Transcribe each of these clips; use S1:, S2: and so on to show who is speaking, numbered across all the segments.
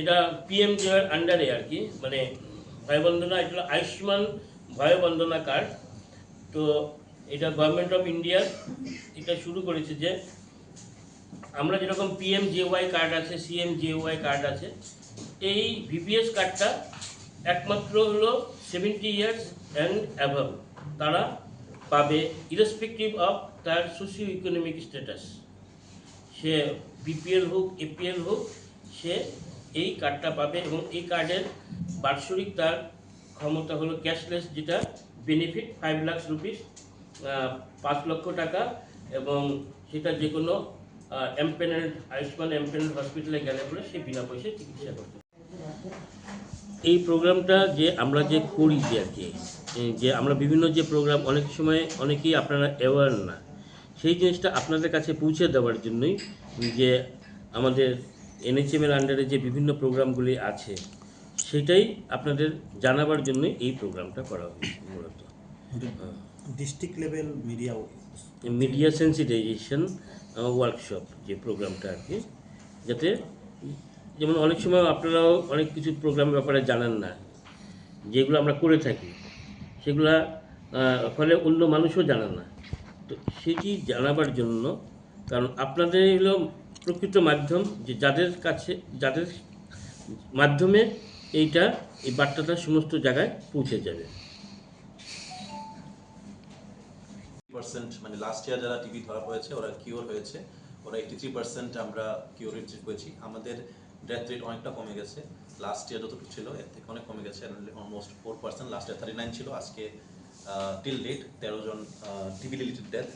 S1: এটা PM JR আন্ডারে আর কি মানে ভয়বন্দনা, এটা আয়ুষ্মান ভয়বন্দনা কার্ড। তো এটা গভর্নমেন্ট অফ ইন্ডিয়া এটা শুরু করেছে যে আমরা যেরকম পিএম জেওয়াই কার্ড আছে সিএম জেওয়াই কার্ড আছে, এই ভিপিএস কার্ডটা একমাত্র হলো সেভেন্টি ইয়ার্স অ্যান্ড অ্যাভাব তারা পাবে ইরেসপেক্টিভ অফ তার সোশিও ইকোনমিক স্ট্যাটাস সে বিপিএল হোক এপিএল হোক, সে এই কার্ডটা পাবে এবং এই কার্ডের বাৎসরিক তার ক্ষমতা হলো ক্যাশলেস যেটা বেনিফিট ফাইভ লাখ রুপিস পাঁচ লক্ষ টাকা এবং সেটা যে কোনো এমপেনেল আয়ুষ্মান এমপেনেল হসপিটালে গেলে পরে সে বিনা পয়সায় চিকিৎসা করতে এই প্রোগ্রামটা যে আমরা যে করি যে আর কি যে আমরা বিভিন্ন যে প্রোগ্রাম অনেক সময় অনেকেই আপনারা অ্যাওয়ার না। সেই জিনিসটা আপনাদের কাছে পৌঁছে দেওয়ার জন্যই যে আমাদের এনএচএম এর আন্ডারে যে বিভিন্ন প্রোগ্রামগুলি আছে সেটাই আপনাদের জানাবার জন্য এই প্রোগ্রামটা করা হয়েছে মূলত।
S2: District level media
S1: media sensitization workshop যে প্রোগ্রামটা আর কি যাতে যেমন অনেক সময় আপনারাও অনেক কিছু প্রোগ্রামের ব্যাপারে জানেন না যেগুলো আমরা করে থাকি সেগুলা ফলে অন্য মানুষও জানে না। তো সেটি জানাবার জন্য কারণ আপনাদের হলো প্রকৃত মাধ্যম যে যাদের কাছে, যাদের মাধ্যমে এইটা, এই বার্তাটা সমস্ত জায়গায় পৌঁছে যাবে।
S3: পার্সেন্ট মানে লাস্ট ইয়ার যারা টিভি ধরা পড়েছে ওরা কিওর হয়েছে। ওরা এইটি থ্রি পার্সেন্ট আমরা কিওর রেট পেয়েছি। আমাদের ডেথ রেট অনেকটা কমে গেছে। লাস্ট ইয়ার যতটুকু ছিল, এর থেকে অনেক কমে গেছে। Almost four percent last year thirty nine ছিল, আজকে টিল ডেট তেরো জন TB related death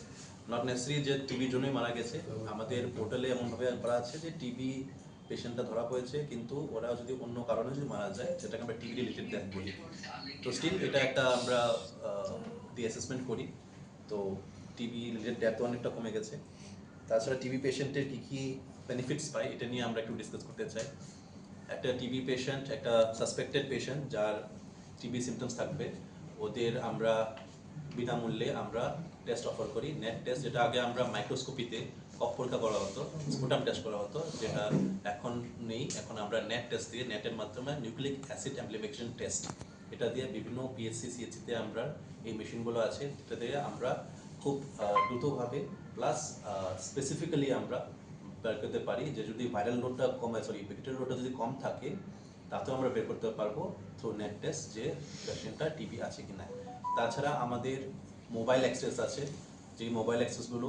S3: not necessary যে টিভির জন্যই মারা গেছে। আমাদের পোর্টালে এমনভাবে করা আছে যে টিভি পেশেন্টটা ধরা পড়েছে, কিন্তু ওরা যদি অন্য কারণে যদি মারা যায়, সেটাকে আমরা টিভি রিলেটেড ডেথ বলি। তো স্টিল এটা একটা আমরা দিয়ে অ্যাসেসমেন্ট করি। তো টিবি রিলেটেড ডেথ অনেকটা কমে গেছে। তাছাড়া টিবি পেশেন্টের কী কী বেনিফিটস পাই এটা নিয়ে আমরা একটু ডিসকাস করতে চাই। একটা টিবি পেশেন্ট একটা সাসপেক্টেড পেশেন্ট যার টিবি সিমটমস থাকবে, ওদের আমরা বিনামূল্যে আমরা টেস্ট অফার করি নেট টেস্ট যেটা আগে আমরা মাইক্রোস্কোপিতে কফ পরীক্ষা করা হতো স্পুটাম টেস্ট করা হতো, যেটা এখন নেই। এখন আমরা নেট টেস্ট দিয়ে নেটের মাধ্যমে নিউক্লিক অ্যাসিড অ্যাম্প্লিফিকেশন টেস্ট এটা দিয়ে বিভিন্ন পিএসসি সিএসসিতে আমরা এই মেশিনগুলো আছে যেটা দিয়ে আমরা খুব দ্রুতভাবে প্লাস স্পেসিফিক্যালি আমরা বের করতে পারি যে যদি ভাইরাল লোডটা কম সরি ব্যাকটেরিয়াল লোডটা যদি কম থাকে, তাতেও আমরা বের করতে পারব থ্রু নেট টেস্ট যে পেশেন্টটা টিবি আছে কিনা। তাছাড়া আমাদের মোবাইল অ্যাক্সেস আছে। যে মোবাইল অ্যাক্সেসগুলো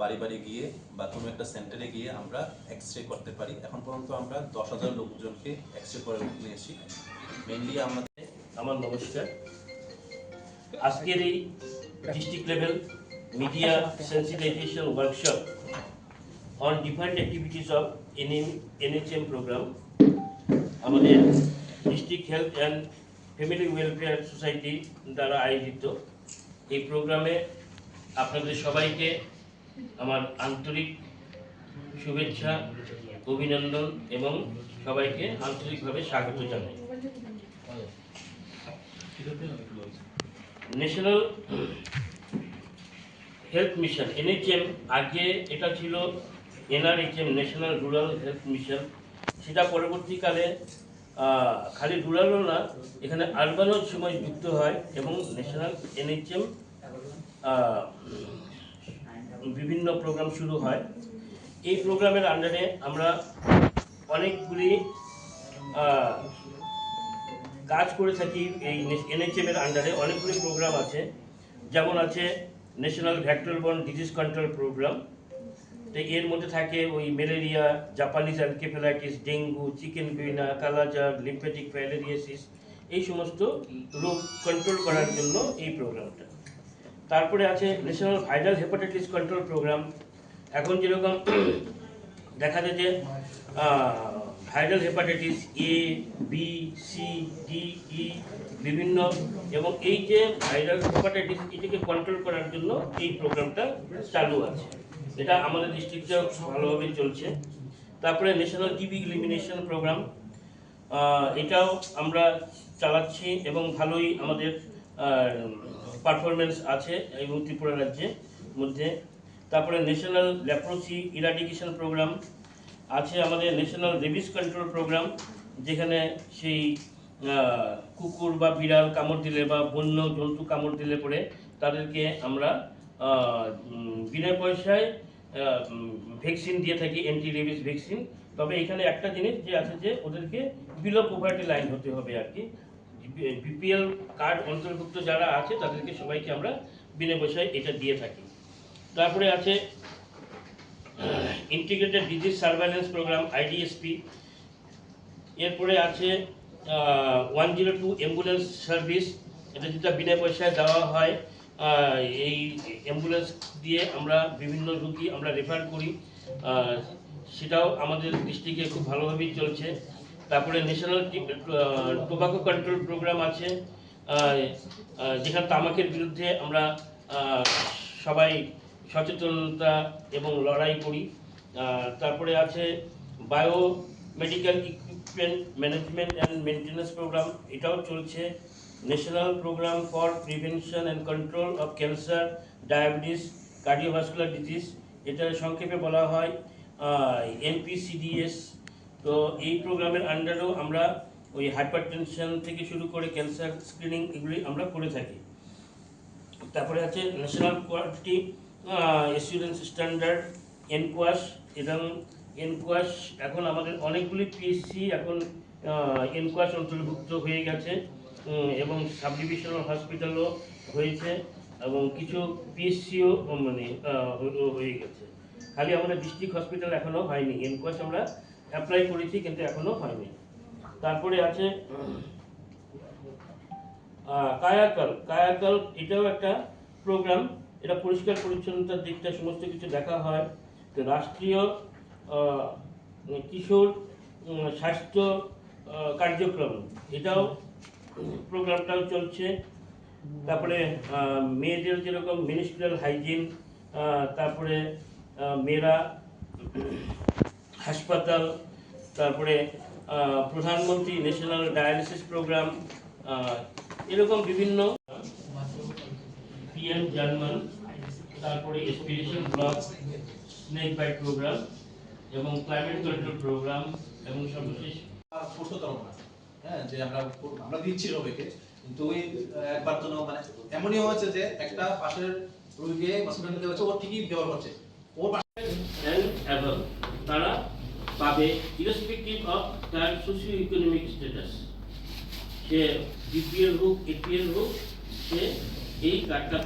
S3: বাড়ি বাড়ি গিয়ে বা কোনো একটা সেন্টারে গিয়ে আমরা এক্স রে করতে পারি। এখন পর্যন্ত আমরা দশ হাজার লোকজনকে এক্স রে করে নিয়েছি। মেনলি আমাদের
S1: আমার নমস্কার। আজকের এই district level media sensitization workshop on different activities of NM NHM program আমাদের district health and family welfare society দ্বারা আয়োজিত এই প্রোগ্রামে আপনাদের সবাইকে আমার আন্তরিক শুভেচ্ছা, অভিনন্দন এবং সবাইকে আন্তরিকভাবে স্বাগত জানাই। ন্যাশনাল হেলথ মিশন এনএইচএম আগে এটা ছিল NRHM national rural health mission সেটা পরবর্তীকালে খালি রুরালও না, এখানে আরবানও সময় যুক্ত হয় এবং ন্যাশনাল এনএইচএম বিভিন্ন প্রোগ্রাম শুরু হয়। এই প্রোগ্রামের আন্ডারে আমরা অনেকগুলি কাজ করে থাকি এই এনএইচএমের আন্ডারে। অনেকগুলি প্রোগ্রাম আছে। যেমন আছে national vector borne disease control program তো এর মধ্যে থাকে ওই malaria, Japanese encephalitis dengue, chikungunya kala azar, lymphatic filariasis এই সমস্ত রোগ কন্ট্রোল করার জন্য এই প্রোগ্রামটা। তারপরে আছে national viral hepatitis control program এখন যেরকম দেখা যায় যে viral hepatitis A B C D E বিভিন্ন এবং এই যে ভাইরাল হেপাটাইটিস এটাকে কন্ট্রোল করার জন্য এই প্রোগ্রামটা চালু আছে। এটা আমাদের ডিস্ট্রিক্টেও ভালোভাবেই চলছে। তারপরে ন্যাশনাল টিবি ইলিমিনেশন প্রোগ্রাম এটাও আমরা চালাচ্ছি এবং ভালোই আমাদের পারফরমেন্স আছে এবং ত্রিপুরা রাজ্যে মধ্যে। তারপরে ন্যাশনাল ল্যাপ্রোসি ইরাডিকেশন প্রোগ্রাম আছে আমাদের ন্যাশনাল রেবিস কন্ট্রোল প্রোগ্রাম যেখানে সেই কুকুর বা বিড়াল কামড় দিলে বা বন্য জন্তু কামড় দিলে পরে তাদেরকে আমরা বিনা পয়সায় ভ্যাকসিন দিয়ে থাকি অ্যান্টি রেবিস ভ্যাকসিন তবে এখানে একটা জিনিস যে আছে যে ওদেরকে বিলো পভার্টি লাইন হতে হবে আর কি। বিপিএল কার্ড অন্তর্ভুক্ত যারা আছে, তাদেরকে সবাইকে আমরা বিনা পয়সায় এটা দিয়ে থাকি। তারপরে আছে integrated disease surveillance program IDSP এরপরে আছে one zero two ambulance service এটা যেটা বিনা পয়সায় দেওয়া হয় এই অ্যাম্বুলেন্স দিয়ে আমরা বিভিন্ন রুগী আমরা রেফার করি। সেটাও আমাদের ডিস্ট্রিক্টে খুব ভালোভাবেই চলছে। তারপরে ন্যাশনাল টোবাকো কন্ট্রোল প্রোগ্রাম আছে। যেখানে তামাকের বিরুদ্ধে আমরা সবাই সচেতনতা এবং লড়াই করি। তারপরে আছে bio medical equipment management and maintenance program এটাও চলছে। National program for prevention and control of cancer diabetes cardiovascular disease এটা সংক্ষেপে বলা হয় এনপিসিডিএস তো এই প্রোগ্রামের আন্ডারেও আমরা ওই হাইপার টেনশন থেকে শুরু করে ক্যান্সার স্ক্রিনিং এগুলি আমরা করে থাকি। তারপরে আছে national quality assurance standard NQAS এবং এনকোয়াশ এখন আমাদের অনেকগুলি পিএসসি এখন এনকোয়াশ অন্তর্ভুক্ত হয়ে গেছে। এবং সাব ডিভিশনাল হসপিটালও হয়েছে এবং কিছু পিএসসিও মানে হয়ে গেছে। খালি আমাদের ডিস্ট্রিক্ট হসপিটাল এখনও হয়নি। এনকোয়াশ আমরা অ্যাপ্লাই করেছি, কিন্তু এখনও হয়নি। তারপরে আছে কায়াকল। কায়াকল, এটাও একটা প্রোগ্রাম এটা পরিষ্কার পরিচ্ছন্নতার দিকটা, সমস্ত কিছু দেখা হয়। তো রাষ্ট্রীয় কিশোর স্বাস্থ্য কার্যক্রম, এটাও প্রোগ্রামটাও চলছে। তারপরে মেয়েদের যেরকম মিনিস্ট্রিয়াল হাইজিন তারপরে মেয়েরা হাসপাতাল, তারপরে প্রধানমন্ত্রী ন্যাশনাল ডায়ালিসিস প্রোগ্রাম এরকম বিভিন্ন পিএম জার্মান তারপরে aspiration block snake bite program এবং ক্লাইমেট কন্ট্রোল প্রোগ্রাম এবং সর্বশেষ
S3: হ্যাঁ যে আমরা আমরা দিচ্ছি সবাইকে কিন্তু ওই একবার তো মানে এমনই হয়েছে যে একটা পাশের রোগীকে হসপিটালে দেওয়া হচ্ছে ও ঠিকই ব্যবহার করছে। ওর পাশে
S1: তারা পাবে ইরেসপেক্টিভ অফ তার সোশিও ইকোনমিক স্ট্যাটাস সে বিপিএল হোক এপিএল হোক, সে এই কার্ডটা